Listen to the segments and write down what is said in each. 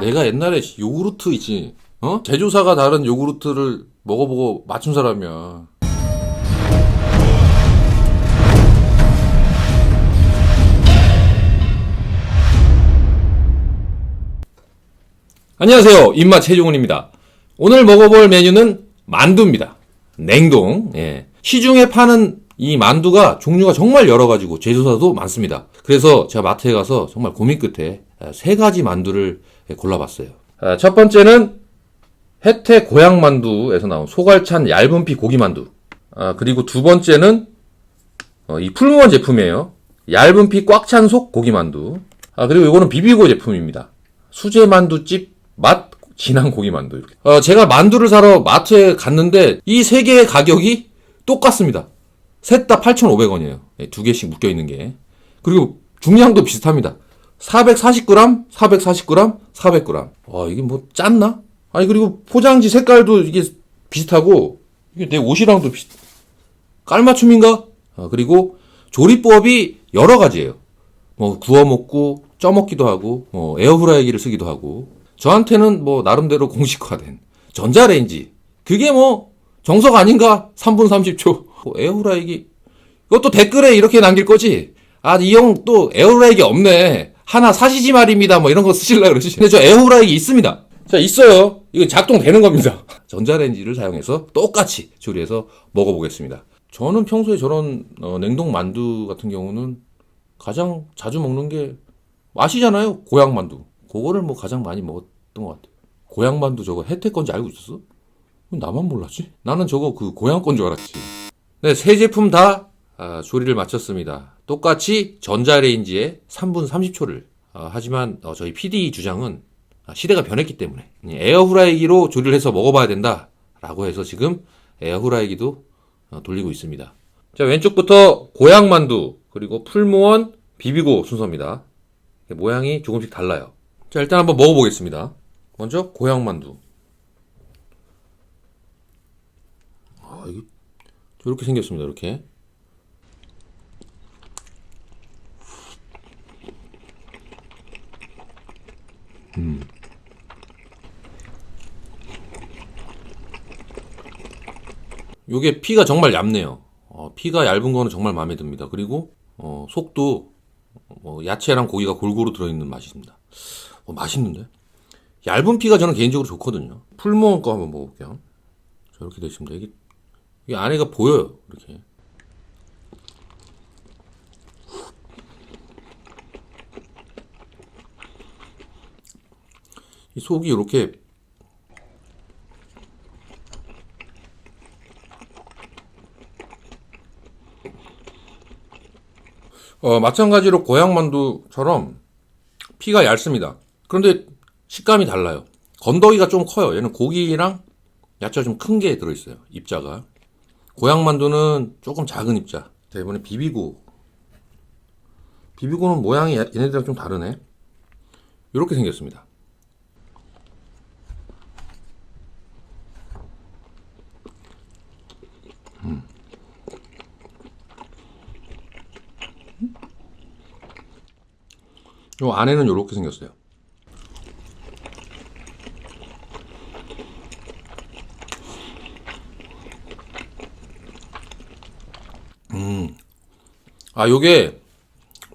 내가 옛날에 요구르트 있지, 어? 제조사가 다른 요구르트를 먹어보고 맞춘 사람이야. 안녕하세요. 입맛 최종훈입니다. 오늘 먹어볼 메뉴는 만두입니다. 냉동. 예. 시중에 파는 이 만두가 종류가 정말 여러 가지고 제조사도 많습니다. 그래서 제가 마트에 가서 정말 고민 끝에 세 가지 만두를 골라봤어요. 아, 첫 번째는 혜태 고향 만두에서 나온 소갈찬 얇은 피 고기 만두. 아, 그리고 두 번째는 어, 이 풀무원 제품이에요. 얇은 피 꽉 찬 속 고기 만두. 아, 그리고 이거는 비비고 제품입니다. 수제 만두집 맛 진한 고기 만두 이렇게. 어, 제가 만두를 사러 마트에 갔는데 이 세 개의 가격이 똑같습니다. 셋 다 8,500원이에요. 두 개씩 묶여 있는 게. 그리고 중량도 비슷합니다. 440g, 440g, 400g. 와, 이게 뭐 짰나? 아니 그리고 포장지 색깔도 이게 비슷하고 이게 내 옷이랑도 비슷. 깔맞춤인가? 아, 그리고 조리법이 여러 가지예요. 뭐 구워 먹고 쪄 먹기도 하고 뭐 에어프라이기를 쓰기도 하고 저한테는 뭐 나름대로 공식화된 전자레인지 그게 뭐 정석 아닌가 3분 30초 뭐 에어프라이기 이것도 댓글에 이렇게 남길 거지 아 이 형 또 에어프라이기 없네 하나 사시지 말입니다 뭐 이런 거 쓰실라 그러시 근데 저 에어프라이기 있습니다 자 있어요 이거 작동되는 겁니다 전자레인지를 사용해서 똑같이 조리해서 먹어보겠습니다 저는 평소에 저런 어, 냉동 만두 같은 경우는 가장 자주 먹는 게 맛이잖아요. 고향 만두. 그거를 뭐 가장 많이 먹었던 것 같아요. 고향 만두 저거 혜택 건지 알고 있었어? 왜 나만 몰랐지? 나는 저거 그 고향 건 줄 알았지. 네, 세 제품 다 아, 조리를 마쳤습니다. 똑같이 전자레인지에 3분 30초를. 아, 하지만 어, 저희 PD 주장은 아, 시대가 변했기 때문에 에어프라이기로 조리를 해서 먹어봐야 된다라고 해서 지금 에어프라이기도 어, 돌리고 있습니다. 자 왼쪽부터 고향 만두 그리고 풀무원 비비고 순서입니다. 모양이 조금씩 달라요. 자, 일단 한번 먹어보겠습니다. 먼저 고향 만두. 아, 이게 저렇게 생겼습니다. 이렇게. 음. 요게 피가 정말 얇네요. 어, 피가 얇은 거는 정말 마음에 듭니다. 그리고 어, 속도 뭐 야채랑 고기가 골고루 들어있는 맛입니다. 어, 맛있는데? 얇은 피가 저는 개인적으로 좋거든요. 풀무원 거 한번 먹어볼게요. 저렇게 되어 있습니다. 이게, 이게 안에가 보여요. 이렇게. 이 속이 이렇게 어, 마찬가지로 고향 만두처럼 피가 얇습니다. 그런데 식감이 달라요. 건더기가 좀 커요. 얘는 고기랑 야채가 좀 큰 게 들어있어요. 입자가. 고향 만두는 조금 작은 입자. 자, 이번에 비비고. 비비고는 모양이 얘- 얘네들이랑 좀 다르네. 이렇게 생겼습니다. 요 안에는 이렇게 생겼어요. 음. 아, 요게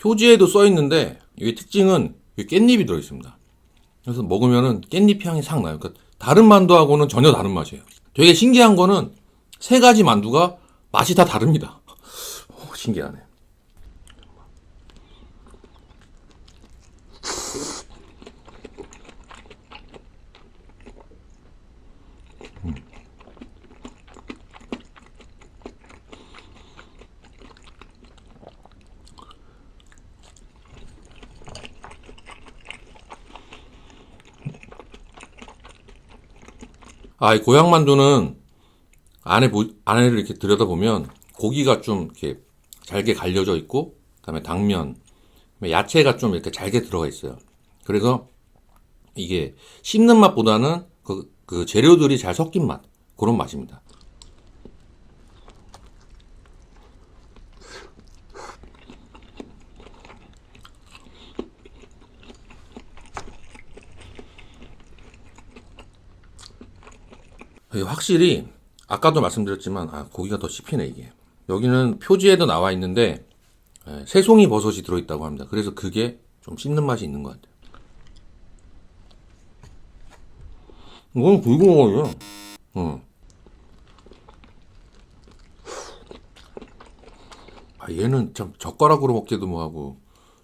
표지에도 써 있는데 이게 특징은 깻잎이 들어 있습니다. 그래서 먹으면은 깻잎 향이 싹 나요. 그러니까 다른 만두하고는 전혀 다른 맛이에요. 되게 신기한 거는 세 가지 만두가 맛이 다 다릅니다. 오, 신기하네. 아, 이 고향 만두는 안에 보, 안에를 이렇게 들여다보면 고기가 좀 이렇게 잘게 갈려져 있고, 그 다음에 당면, 그다음에 야채가 좀 이렇게 잘게 들어가 있어요. 그래서 이게 씹는 맛보다는 그, 그 재료들이 잘 섞인 맛 그런 맛입니다. 확실히 아까도 말씀드렸지만 아, 고기가 더 씹히네 이게. 여기는 표지에도 나와 있는데 예, 새송이 버섯이 들어있다고 합니다. 그래서 그게 좀 씹는 맛이 있는 것 같아요. 이건 굵은 거예요. 응. 아, 얘는 참 젓가락으로 먹기도 뭐하고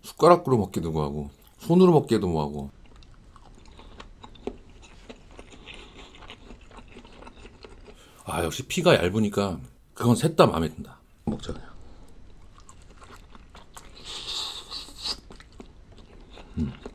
숟가락으로 먹기도 뭐하고 손으로 먹기도 뭐하고 아 역시 피가 얇으니까 그건 셋 다 마음에 든다. 먹자 그냥 야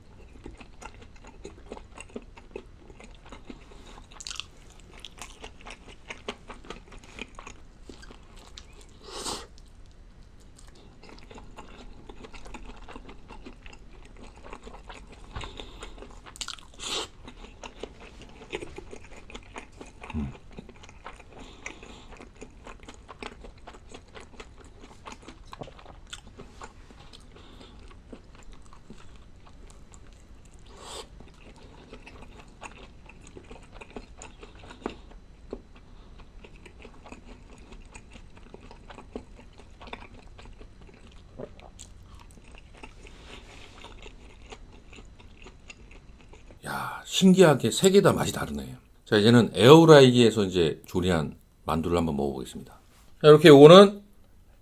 신기하게 세 개 다 맛이 다르네. 자 이제는 에어프라이기에서 이제 조리한 만두를 한번 먹어보겠습니다. 자, 이렇게 요거는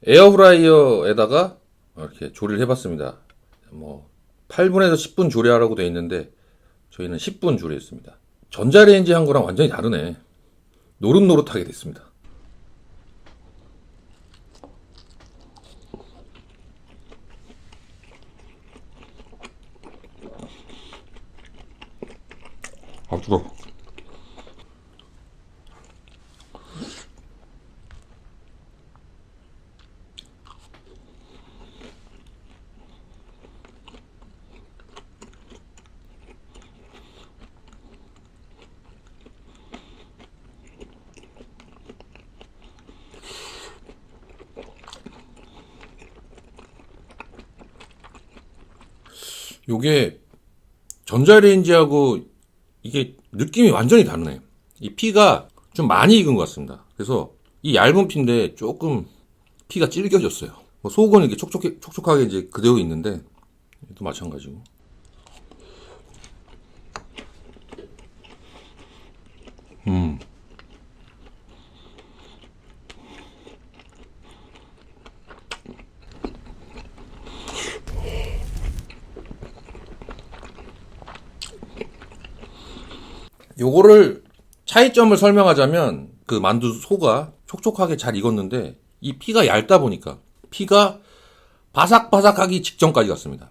에어프라이어에다가 이렇게 조리를 해봤습니다. 뭐 8분에서 10분 조리하라고 되어 있는데 저희는 10분 조리했습니다. 전자레인지 한 거랑 완전히 다르네. 노릇노릇하게 됐습니다 뜨거 요게 전자레인지하고 이게 느낌이 완전히 다르네. 이 피가 좀 많이 익은 것 같습니다. 그래서 이 얇은 피인데 조금 피가 질겨졌어요. 뭐 속은 이렇게 촉촉해, 촉촉하게 이제 그대로 있는데 또 마찬가지고. 요거를 차이점을 설명하자면 그 만두 소가 촉촉하게 잘 익었는데 이 피가 얇다 보니까 피가 바삭바삭하기 직전까지 갔습니다.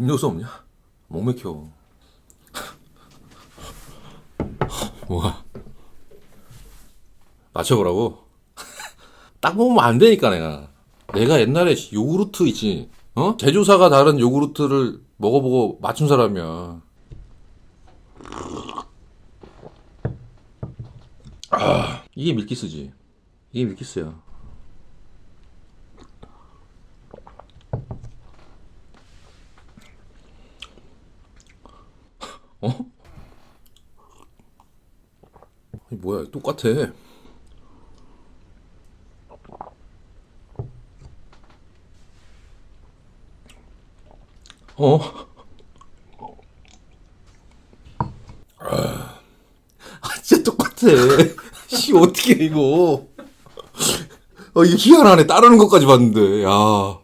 음료수 없냐? 목 맥혀. 뭐가? 맞춰보라고? 딱 보면 안 되니까 내가. 내가 옛날에 요구르트 있지. 어? 제조사가 다른 요구르트를 먹어보고 맞춘 사람이야. 아, 이게 밀키스지. 이게 밀키스야. 어? 아니, 뭐야, 똑같아. 어? 아, 진짜 똑같아. 씨, 어떻게 이거. 어, 이게 희한하네. 따르는 것까지 봤는데, 야.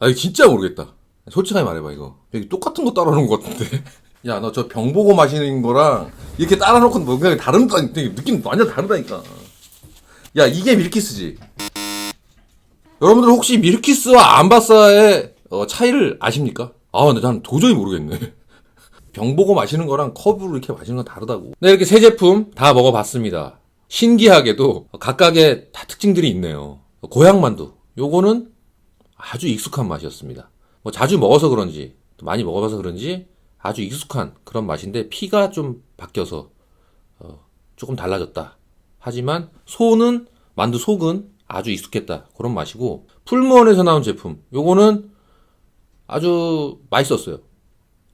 아, 이거 진짜 모르겠다. 솔직하게 말해봐, 이거. 여기 똑같은 거 따라놓은 것 같은데. 야, 너 저 병 보고 마시는 거랑 이렇게 따라놓고 뭔가 다른다, 느낌 완전 다르다니까. 야, 이게 밀키스지. 여러분들 혹시 밀키스와 암바사의 어, 차이를 아십니까? 아, 근데 난 도저히 모르겠네. 병 보고 마시는 거랑 컵으로 이렇게 마시는 건 다르다고. 네, 이렇게 세 제품 다 먹어봤습니다. 신기하게도 각각의 다 특징들이 있네요. 고향만두. 요거는 아주 익숙한 맛이었습니다. 뭐 자주 먹어서 그런지, 또 많이 먹어봐서 그런지 아주 익숙한 그런 맛인데 피가 좀 바뀌어서 어, 조금 달라졌다. 하지만 소는 만두 속은 아주 익숙했다. 그런 맛이고 풀무원에서 나온 제품. 요거는 아주 맛있었어요.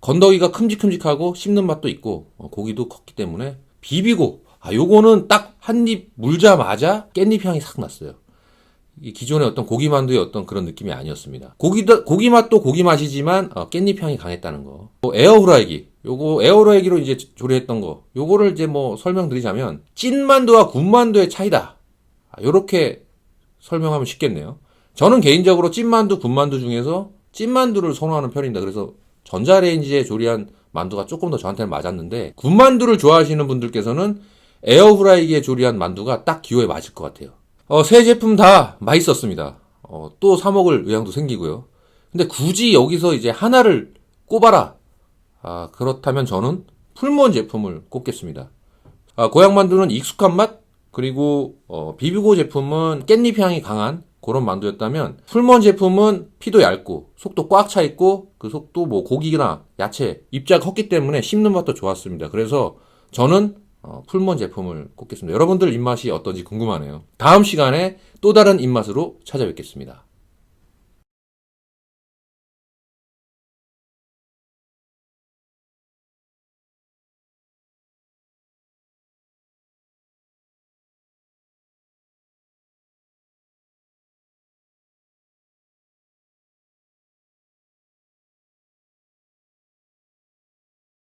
건더기가 큼직큼직하고 씹는 맛도 있고 어, 고기도 컸기 때문에 비비고 아 요거는 딱 한 입 물자마자 깻잎 향이 싹 났어요. 이 기존의 어떤 고기 만두의 어떤 그런 느낌이 아니었습니다. 고기도 고기 맛도 고기 맛이지만 어, 깻잎 향이 강했다는 거. 또 에어 후라이기. 요거 에어 후라이기로 이제 조리했던 거. 요거를 이제 뭐 설명드리자면 찐 만두와 군 만두의 차이다. 아, 요렇게 설명하면 쉽겠네요. 저는 개인적으로 찐 만두, 군 만두 중에서 찐 만두를 선호하는 편입니다. 그래서 전자레인지에 조리한 만두가 조금 더 저한테는 맞았는데 군만두를 좋아하시는 분들께서는 에어프라이기에 조리한 만두가 딱 기호에 맞을 것 같아요. 어, 세 제품 다 맛있었습니다. 어, 또 사먹을 의향도 생기고요. 근데 굳이 여기서 이제 하나를 꼽아라. 아, 그렇다면 저는 풀무원 제품을 꼽겠습니다. 아, 고향 만두는 익숙한 맛, 그리고 어, 비비고 제품은 깻잎 향이 강한 그런 만두였다면 풀먼 제품은 피도 얇고 속도 꽉 차 있고 그 속도 뭐 고기나 야채 입자가 컸기 때문에 씹는 맛도 좋았습니다. 그래서 저는 어, 풀먼 제품을 꼽겠습니다. 여러분들 입맛이 어떤지 궁금하네요. 다음 시간에 또 다른 입맛으로 찾아뵙겠습니다.